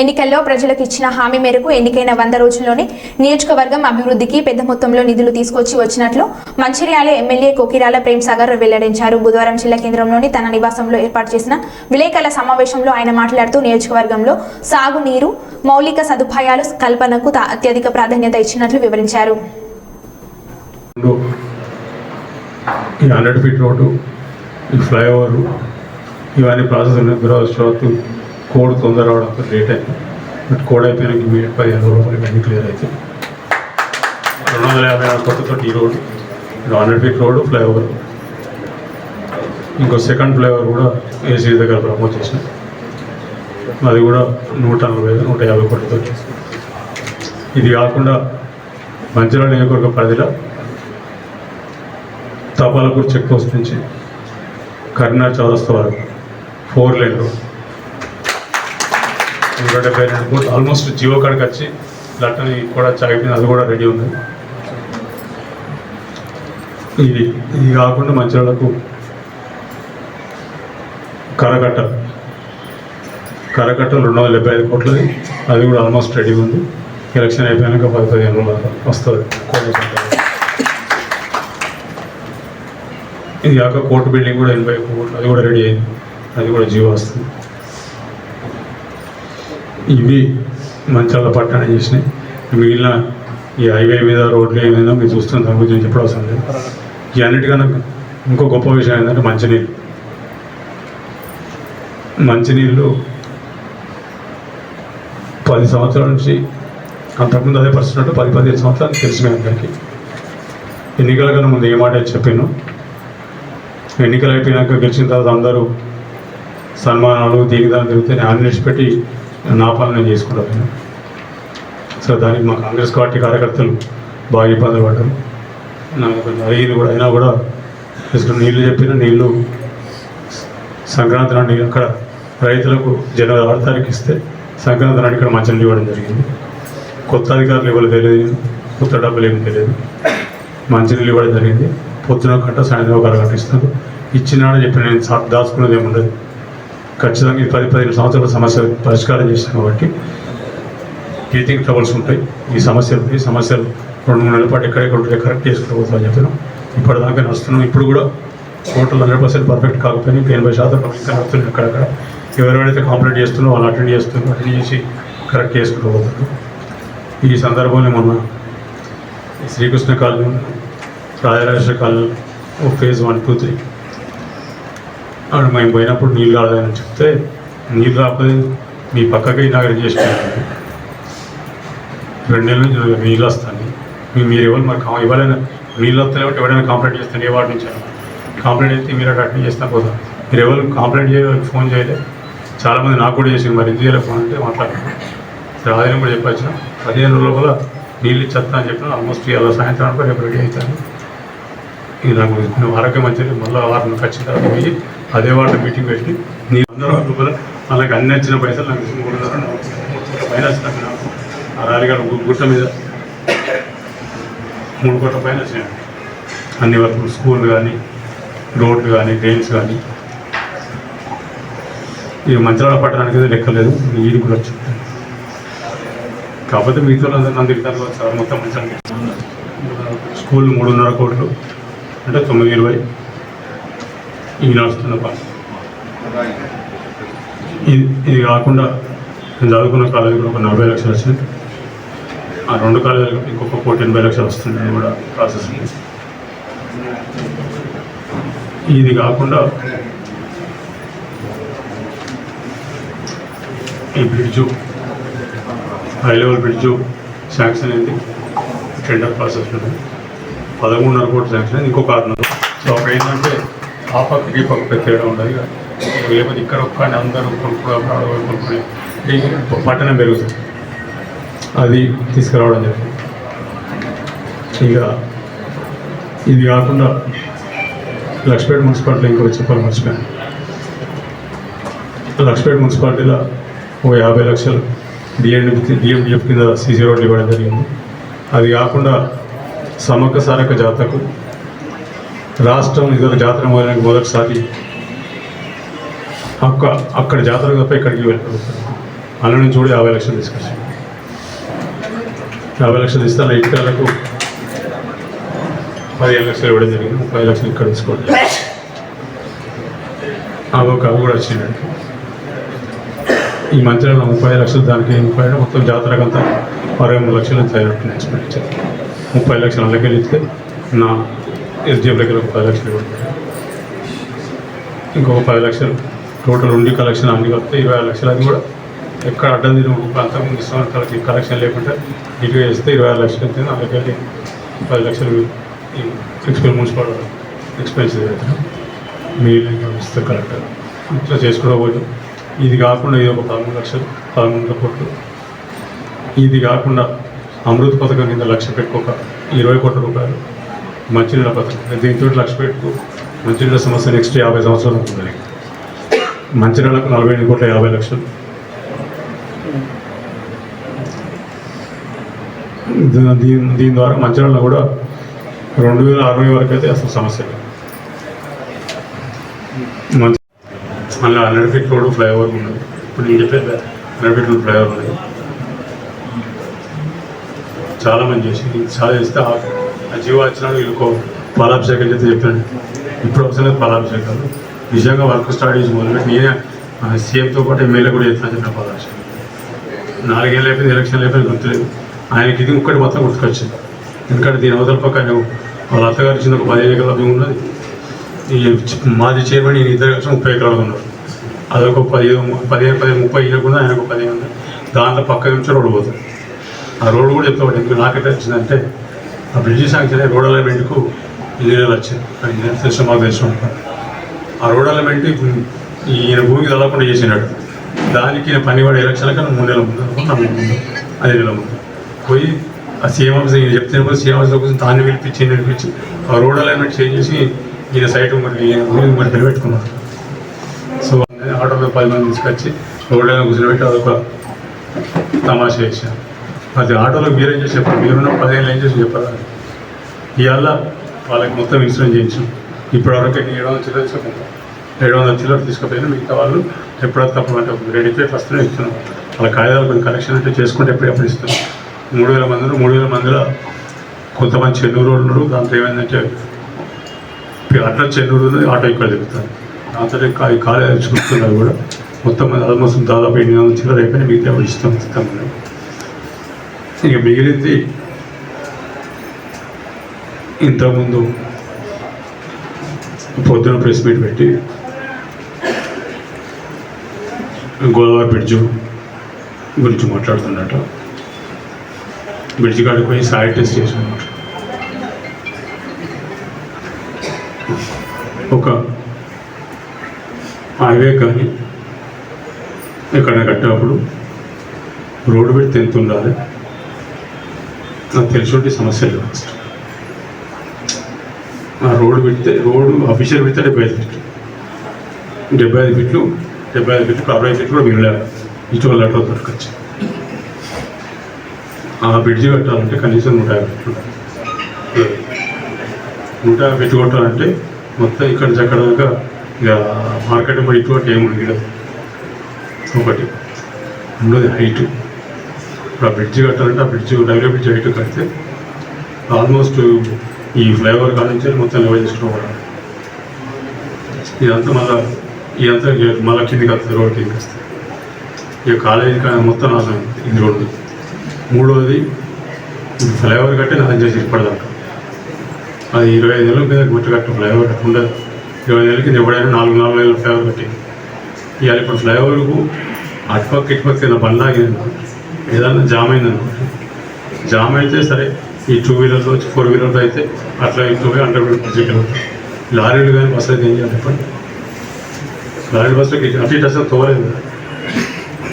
ఎన్నికల్లో ప్రజలకు ఇచ్చిన హామీ మేరకు ఎన్నికైన వంద రోజుల్లోనే నియోజకవర్గం అభివృద్ధికి పెద్ద మొత్తంలో నిధులు తీసుకొచ్చి వచ్చినట్లు మంచిర్యాల ఎమ్మెల్యే కోకిరాల ప్రేమ్ సాగర్ వెల్లడించారు. బుధవారం జిల్లా కేంద్రంలోని తన నివాసంలో ఏర్పాటు చేసిన విలేకరుల సమావేశంలో ఆయన మాట్లాడుతూ నియోజకవర్గంలో సాగునీరు మౌలిక సదుపాయాలు కల్పనకు అత్యధిక ప్రాధాన్యత ఇచ్చినట్లు వివరించారు. ఈ హండ్రెడ్ ఫీట్ రోడ్డు ఈ ఫ్లైఓవర్ ఇవన్నీ ప్రాసెస్ ఉన్నాయి. దురదృష్టవత్తు కోడ్ తొందర రావడం లేట్ అయింది. బట్ కోడ్ అయిపోయినాక ఇమీడియట్ యాభై రూపాయలు ఇవన్నీ క్లియర్ అవుతాయి రెండు వందల యాభై నాలుగు కొత్తతో ఈ road. Hundred feet road flyover. ఇంకో సెకండ్ ఫ్లైఓవర్ కూడా ఏసీ దగ్గర ప్రమోట్ చేసిన. అది కూడా నూట నలభై ఐదు నూట యాభై కోట్లతో ఇది కాకుండా మంచిర్యాల నియోజకవర్గ పరిధిలో తపాలపూర్ చెక్ పోస్ట్ నుంచి కరీంనగర్ చౌరస్తా వరకు ఫోర్ లేన్ రోడ్ నూట డెబ్బై రెండు కోట్లు ఆల్మోస్ట్ జియో కాడికి వచ్చి లట్టని కూడా చాగిపోయింది అది కూడా రెడీ ఉంది. ఇది ఇది కాకుండా మంచిర్యాలకు కరకట్ట. కరకట్ట రెండు వందల డెబ్బై ఐదు కోట్లది. అది కూడా ఆల్మోస్ట్ రెడీ ఉంది. ఎలక్షన్ అయిపోయాక పది పదిహేను రోజులు వస్తుంది. ఇది కాక కోర్టు బిల్డింగ్ కూడా ఎనభై కోట్లు. అది కూడా రెడీ అయింది. అది కూడా జీవో వస్తుంది. ఇవి మంచాల పట్టణం చేసినాయి. మిగిలిన ఈ హైవే మీద రోడ్లు ఏమైనా మీరు చూస్తున్న దాని గురించి చెప్పడం అవసరం లేదు. ఈ అన్నిటికన్నా ఇంకో గొప్ప విషయం ఏంటంటే మంచినీళ్ళు. మంచినీళ్ళు పది సంవత్సరాల నుంచి అంతకుముందు అదే పరిస్థితి ఉంటే పది పదిహేను సంవత్సరాలు తెలిసిన అందరికీ. ఎన్నికల కన్నా ముందు ఏ మాట చెప్పాను. ఎన్నికలు అయిపోయినాక గెలిచిన తర్వాత అందరూ సన్మానాలు దీనికి దాన్ని తిరిగితే నేను పెట్టి నా పనులు నేను సో దానికి మా కాంగ్రెస్ పార్టీ కార్యకర్తలు బాగా ఇబ్బందులు పడ్డారు. నాకు కొంచెం అడిగింది కూడా అయినా కూడా అసలు నీళ్ళు చెప్పిన నీళ్ళు సంక్రాంతి నాడు అక్కడ రైతులకు జనవరి ఆరు తారీఖు ఇస్తే సంక్రాంతి నాడు ఇక్కడ మంచి ఇవ్వడం జరిగింది. కొత్త అధికారులు ఇవ్వలేదు తెలియదు కొత్త డబ్బులు ఏమి తెలియదు. మంచినీళ్ళు ఇవ్వడం జరిగింది. పొద్దున గంట సాయంత్రం ఒక అరగంట ఇస్తారు ఇచ్చినాడు చెప్పిన నేను దాచుకున్నది ఏమి ఉండదు ఖచ్చితంగా ఈ పది పదిహేను సంవత్సరాల సమస్య పరిష్కారం చేశాను కాబట్టి టీచింగ్ ట్రబుల్స్ ఉంటాయి. ఈ సమస్యలు ఈ సమస్యలు రెండు మూడు నెలల పాటు ఎక్కడెక్కడ ఉంటే కరెక్ట్ చేసుకోవచ్చు అని చెప్పాను ఇప్పటిదాకా నడుస్తున్నాం ఇప్పుడు కూడా టోటల్ హండ్రెడ్ పర్సెంట్ పర్ఫెక్ట్ కాకపోయినా ఇంకా ఎనభై శాతం ఇంకా నడుస్తున్నాయి అక్కడక్కడ. ఎవరెవరైతే కంప్లీట్ చేస్తున్నారో వాళ్ళు అటెండ్ చేస్తున్నారు. అటెండ్ చేసి కరెక్ట్ చేసుకుంటూ ఈ సందర్భంలో మొన్న శ్రీకృష్ణ కాలనీ రాజరాజేశ్వర కాలనీ ఓ ఫేజ్ వన్ టూ త్రీ అక్కడ మేము పోయినప్పుడు నీళ్ళు రాలేదని చెప్తే నీళ్ళు రాకపోతే మీ పక్కకి నాకు చేసినారు రెండు నెలల నుంచి నీళ్ళు వస్తాను మీ- మీరు ఎవరు మరి కా- ఎవరైనా నీళ్ళు కాబట్టి ఎవరైనా కంప్లైంట్ చేస్తాను ఏ వాటి నుంచి కంప్లైంట్ అయితే మీరు అక్కడ అటెండ్ చేస్తా పోతాం. మీరు ఎవరు కంప్లైంట్ చేయాలి ఫోన్ చేయలే చాలామంది నాకు కూడా చేసింది మరి ఎందుకు ఫోన్ అంటే మాట్లాడుతున్నాను సరే కూడా చెప్పొచ్చిన. పదిహేను రోజుల లోపల నీళ్ళు ఇచ్చేస్తా అని చెప్పిన ఆల్మోస్ట్ ఇలా సాయంత్రం రేపు రెడీ అవుతాను. నాకు కొంచెం ఆరోగ్యం మంచిది మళ్ళీ వారిని ఖచ్చితంగా పోయి అదే వార్డు మీటింగ్ పెట్టి నీ అందరూ లోపల అలాగే అన్ని వచ్చిన పైసలు నాకు మూడు పైన వచ్చినాయి నాకు ఆ రాలిగాడు గుట్ట మీద మూడు కోట్ల పైన వచ్చినాయి అన్ని వరకు స్కూల్ కానీ రోడ్లు కానీ డ్రైన్స్ కానీ ఈ మంత్రాల పట్టడానికి లెక్కలేదు ఇది కూడా వచ్చింది కాకపోతే మిగతా అందరికీ నన్ను సార్ మొత్తం మంచిగా స్కూల్ మూడున్నర కోట్లు. అంటే తొమ్మిది ఇరవై ఇది నడుస్తున్న పాస్. ఇది ఇది కాకుండా నేను చదువుకున్న కాలేజీలో కూడా ఒక నలభై లక్షలు వచ్చింది ఆ రెండు కాలేజీలకు ఇంకొక కోటి ఎనభై లక్షలు వస్తుంది కూడా ప్రాసెస్ ఉంది. ఇది కాకుండా ఈ bridge high level bridge sanction అయింది. టెండర్ ప్రాసెస్ ఉంది. పదమూడున్నర కోట్లు శాంక్షన్ అయింది ఇంకొక ఆరున్నర సో అక్కడ ఏంటంటే ఆ పక్కకి తేడా ఉండదు ఇక లేకపోతే ఇక్కడ ఒక్క అందరూ కొనుక్కోవడం కొనుక్కునే పట్టణం పెరుగుతుంది. అది తీసుకురావడం జరిగింది. ఇక ఇది కాకుండా లక్ష్మీపేట మున్సిపాలిటీ ఇంకో చెప్పాలి మర్చిపోయాను. లక్ష్మీపేట మున్సిపాలిటీలో ఒక యాభై లక్షలు డిఎండి డిఎండిఎఫ్ కింద సీసీ రోడ్లు ఇవ్వడం జరిగింది. అది కాకుండా సమగ్ర సారక జాతరకు రాష్ట్రం ఇదొక జాతర మొదలైన మొదటిసారి అక్క అక్కడ జాతర తప్ప ఇక్కడికి వెళ్ళగలుగుతారు అన్న నుంచి కూడా యాభై లక్షలు తీసుకొచ్చాం యాభై లక్షలు ఇస్తాను అలా పదిహేను లక్షలు ఇవ్వడం జరిగింది. ముప్పై లక్షలు ఇక్కడ తీసుకోండి జరిగింది. అవి ఒక అవి కూడా వచ్చిందండి ఈ మంచిలో ముప్పై లక్షలు దానికి ముప్పై మొత్తం జాతరకంతా అరవై మూడు లక్షలు తయారు ఎక్స్పెండిచర్ ముప్పై లక్షలు అలాగే ఇస్తే నా ఎస్డిఎఫ్ దగ్గర ఒక పది లక్షలు ఇంకొక పది లక్షలు టోటల్ ఉండి కలెక్షన్ అన్ని కలిపితే ఇరవై ఆరు లక్షలు అది కూడా ఎక్కడ అడ్డం తిని ప్రాంతం ఇస్తామని వాళ్ళకి కలెక్షన్ లేకుండా ఇటు వేస్తే ఇరవై ఆరు లక్షలు అయితే అలాగే పది లక్షలు ఈ మున్సిపల్ ఎక్స్పెన్సివ్ అవుతుంది మీరు ఇస్తే కరెక్ట్ ఇట్లా చేసుకోకపోవచ్చు పోయి ఇది కాకుండా ఇది ఒక పదమూడు లక్షలు పదమూడు కోట్లు ఇది కాకుండా అమృత్ పథకం కింద లక్ష పెట్టుకోక ఇరవై కోట్ల రూపాయలు. మంచినీళ్ళ పథకం. దీంతో లక్ష పెట్టుకో. మంచినీళ్ళ సమస్య నెక్స్ట్ యాభై సంవత్సరాలు ఉంటుంది మంచినీళ్ళకు నలభై ఎనిమిది కోట్ల యాభై లక్షలు. దీని దీని ద్వారా మంచినీళ్ళ కూడా రెండు వేల అరవై వరకు అయితే అసలు సమస్య మళ్ళీ హండ్రెడ్ ఫీట్ ఫ్లైఓవర్ ఉన్నది. ఇప్పుడు నేను చెప్పేది హండ్రెడ్ ఫీట్ రోడ్ ఫ్లైఓవర్ ఉన్నది. చాలా మంది చేసి చాలా చేస్తే ఆ- జీవో వచ్చినాడు వీళ్ళకో పాలాభిషేకం చేస్తే చెప్పాను ఇప్పుడు అవసరం లేదు పాలాభిషేకాలు నిజంగా వర్క్ స్టార్ట్ చేసి మొదలుపెట్టి నేనే సీఎంతో పాటు ఎమ్మెల్యే కూడా చేస్తాను చెప్పిన పాలాభిషేకం. నాలుగేళ్ళు అయిపోయింది ఎలక్షన్లు అయిపోయింది గుర్తులేదు ఆయనకి ఇది ఒక్కటి మొత్తం గుర్తుకొచ్చింది. ఎందుకంటే దీని అవతల పక్క ఆయన వాళ్ళ అత్తగారు ఇచ్చిన ఒక పదిహేను ఎకరాల భూమి ఉన్నది. ఈ మాజీ చైర్మన్ ఈయన ఇద్దరు కలిసి ముప్పై ఎకరాలు ఉన్నారు. అదొక పదిహేను పదిహేను పదిహేను ముప్పై ఇయ్యకుండా ఆయన ఒక పదిహేను ఉంది దాంట్లో పక్క నుంచి రోడ్డు పోతుంది. ఆ రోడ్డు కూడా చెప్తాడు ఎందుకు నాకైతే వచ్చిందంటే ఆ బ్రిడ్జి శాంక్షన్ రోడ్ అలైన్మెంట్కు ఇంజనీర్లు వచ్చింది ఆ ఇంజనీర్ తెలిసిన మాకు తెలిసిన ఆ రోడ్ అలైన్మెంట్ ఈయన భూమికి తలకుండా చేసినాడు దానికి ఈయన పని ఎలక్షన్ కన్నా మూడు నెలల ముందు అనుకుంటా, ముందు ఐదు నెలల ముందు పోయి ఆ సీఎం ఆఫీస్ ఈయన చెప్తే పోయి సీఎం ఆఫీస్ కోసం తాన్ని పిలిపించి ఈయన పిలిపించి ఆ రోడ్ అలైన్మెంట్ చేంజ్ చేసి ఈయన సైట్ మరి ఈయన భూమికి మరి నిలబెట్టుకున్నారు. సో ఆటోలో పది మంది తీసుకొచ్చి రోడ్ లైన్ కూర్చోబెట్టి అదొక తమాషా చేశారు. అది ఆటోలో మీరేం చేసి చెప్పారు? మీరున్న పదిహేను ఏం చేసి చెప్పారు? ఇవాళ వాళ్ళకి మొత్తం ఇన్సూరెన్స్ చేయించాం. ఇప్పుడు వరకు ఏడు వందల చిల్లర తీసుకుంటాం ఏడు వందల చిల్లర తీసుకుపోయినా మిగతా వాళ్ళు ఎప్పుడైతే తప్ప అంటే రెడీ పేట్ వస్తూనే ఇస్తున్నాం. వాళ్ళ కాగితాలు కొన్ని కలెక్షన్ అంటే చేసుకుంటే ఎప్పుడెప్పుడు ఎప్పుడు ఇస్తున్నాం మూడు వేల మందిలో మూడు వేల మందిలో కొంతమంది చెన్నూరు వాళ్ళు ఉన్నారు. దాంతో ఏమైందంటే అట్లా చెన్నూరు ఆటో ఇక్కడ దిగుతారు దాంతో ఈ కాలేజ్ చూస్తున్నారు కూడా. మొత్తం మంది ఆల్మోస్ట్ దాదాపు ఎనిమిది వందల చిల్లర అయిపోయినా మిగతా ఇస్తాం ఇస్తాం మనం. ఇక మిగిలింది ఇంతకుముందు పొద్దున ప్రెస్ మీట్ పెట్టి గోదావరి బ్రిడ్జ్ గురించి మాట్లాడుతున్నట్టు బ్రిడ్జ్ కాడికి పోయి సాయి టెస్ట్ చేసినమాట ఒక హైవే కానీ ఎక్కడ కట్టినప్పుడు రోడ్డు పెడితే ఎంత ఉండాలి. నాకు తెలిసి సమస్య లేదు ఫస్ట్ నా రోడ్డు పెడితే రోడ్డు అఫీషియల్ పెడితే డెబ్బై ఐదు ఫీట్లు. డెబ్బై ఐదు ఫీట్లు డెబ్బై ఐదు ఫీట్లు అరవై ఫీట్లు కూడా మిగిలేదు ఇటీవల లెటర్ దొరకచ్చు ఆ బ్రిడ్జి కట్టాలంటే కనీసం నూట యాభై ఫీట్లు నూట యాభై ఫీట్లు కొట్టాలంటే మొత్తం ఇక్కడ నుంచి అక్కడ దాకా ఇక మార్కెట్ మరి ఇటువంటి ఏమి ఉండదు. ఒకటి. రెండోది హైట్ ఇప్పుడు ఆ బ్రిడ్జ్ కట్టాలంటే ఆ బ్రిడ్జి డెవలప్ బ్రిడ్జ్ కడితే ఆల్మోస్ట్ ఈ ఫ్లైఓవర్ కాడ నుంచి మొత్తం లెవెల్ చేసుకోవాలి ఇదంతా మళ్ళా ఇదంతా ఇక మళ్ళా కిందికి వస్తుంది రోడ్ కిందికి వస్తుంది. ఇక కాలేజీ కానీ మొత్తం నాశనం అయింది ఇది రోడ్డు. మూడవది ఫ్లైఓవర్ కట్టే నాశనం చేసి ఇప్పటిదాకా. అది ఇరవై ఐదు నెలల మీద గుర్తు కట్ట ఫ్లైఓవర్ ఉండదు. ఇరవై నెలల కింద ఎప్పుడైనా నాలుగు నాలుగు నెలల ఫ్లైఓవర్ కట్టింది ఇవాళ ఇప్పుడు ఫ్లైఓవర్కు అటుపక్క ఇటుపక్క బండ్ ఏదన్నా జామ్ అయింది జామ్ అయితే సరే ఈ టూ వీలర్లో వచ్చి ఫోర్ వీలర్లో అయితే అట్లా ఇటు అండర్ గ్రౌండ్ లారీలు కానీ బస్సు అయితే ఏం చేయాలి చెప్పండి? లారీ బస్సులకి అటు ఇటు అసలు తోలేదు